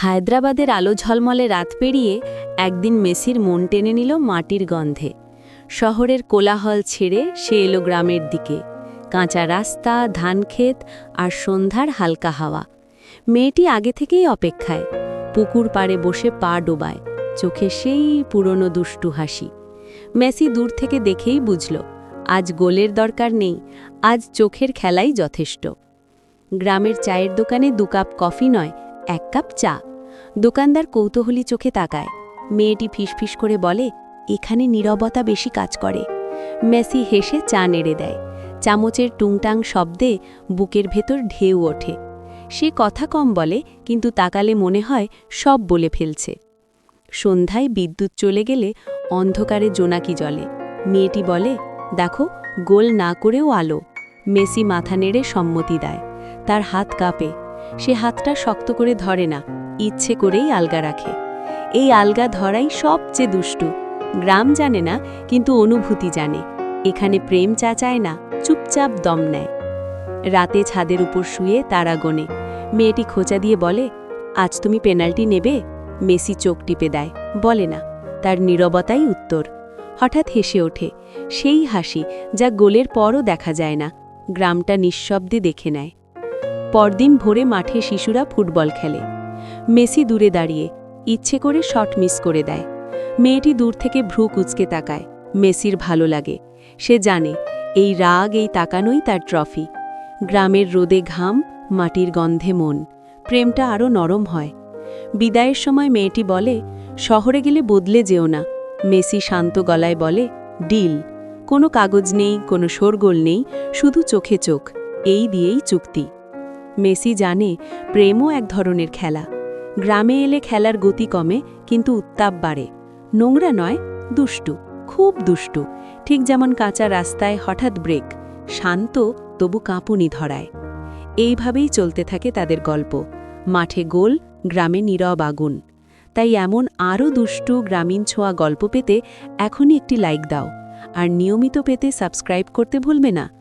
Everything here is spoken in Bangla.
হায়দ্রাবাদের আলো ঝলমলে রাত পেরিয়ে একদিন মেসির মন টেনে নিল মাটির গন্ধে। শহরের কোলাহল ছেড়ে সে এলো গ্রামের দিকে। কাঁচা রাস্তা ধানক্ষেত আর সন্ধ্যার হালকা হাওয়া। মেয়েটি আগে থেকেই অপেক্ষায়। পুকুর পাড়ে বসে পা ডোবায়। চোখে সেই পুরনো দুষ্টু হাসি। মেসি দূর থেকে দেখেই বুঝল, আজ গোলের দরকার নেই, আজ চোখের খেলাই যথেষ্ট। গ্রামের চায়ের দোকানে দু কাপ কফি নয়, এক কাপ চা। দোকানদার কৌতূহলী চোখে তাকায়। মেয়েটি ফিসফিস করে বলে, এখানে নীরবতা বেশি কাজ করে। মেসি হেসে চা নেড়ে দেয়। চামচের টুংটাং শব্দে বুকের ভেতর ঢেউ ওঠে। সে কথা কম বলে, কিন্তু তাকালে মনে হয় সব বলে ফেলছে। সন্ধ্যায় বিদ্যুৎ চলে গেলে অন্ধকারে জোনাকি জলে মেয়েটি বলে, দেখো, গোল না করেও আলো। মেসি মাথা নেড়ে সম্মতি দেয়। তার হাত কাঁপে। সে হাতটা শক্ত করে ধরে না, ইচ্ছে করেই আলগা রাখে। এই আলগা ধরাই সবচেয়ে দুষ্টু। গ্রাম জানে না, কিন্তু অনুভূতি জানে। এখানে প্রেম চাচায় না, চুপচাপ দম নেয়। রাতে ছাদের উপর শুয়ে তারা গনে। মেয়েটি খোঁচা দিয়ে বলে, আজ তুমি পেনাল্টি নেবে? মেসি চোখ টিপে দেয়। বলে না, তার নীরবতাই উত্তর। হঠাৎ হেসে ওঠে, সেই হাসি যা গোলের পরও দেখা যায় না। গ্রামটা নিঃশব্দে দেখে নেয়। পরদিন ভোরে মাঠে শিশুরা ফুটবল খেলে। মেসি দূরে দাঁড়িয়ে ইচ্ছে করে শট মিস করে দেয়। মেয়েটি দূর থেকে ভ্রু কুচকে তাকায়। মেসির ভালো লাগে। সে জানে, এই রাগ, এই তাকানোই তার ট্রফি। গ্রামের রোদে ঘাম, মাটির গন্ধে মন। প্রেমটা আরও নরম হয়। বিদায়ের সময় মেয়েটি বলে, শহরে গেলে বদলে যেও না। মেসি শান্ত গলায় বলে, ডিল। কোনো কাগজ নেই, কোনো শোরগোল নেই, শুধু চোখে চোখ। এই দিয়েই চুক্তি। মেসি জানে প্রেমও এক ধরনের খেলা। গ্রামে এলে খেলার গতি কমে, কিন্তু উত্তাপ বাড়ে। নোংরা নয়, দুষ্টু, খুব দুষ্টু। ঠিক যেমন কাঁচা রাস্তায় হঠাৎ ব্রেক, শান্ত তবু কাঁপুনি ধরায়। এইভাবেই চলতে থাকে তাদের গল্প। মাঠে গোল, গ্রামে নীরব আগুন। তাই এমন আরও দুষ্টু গ্রামীণ ছোঁয়া গল্প পেতে এখনই একটি লাইক দাও। আর নিয়মিত পেতে সাবস্ক্রাইব করতে ভুলবে না।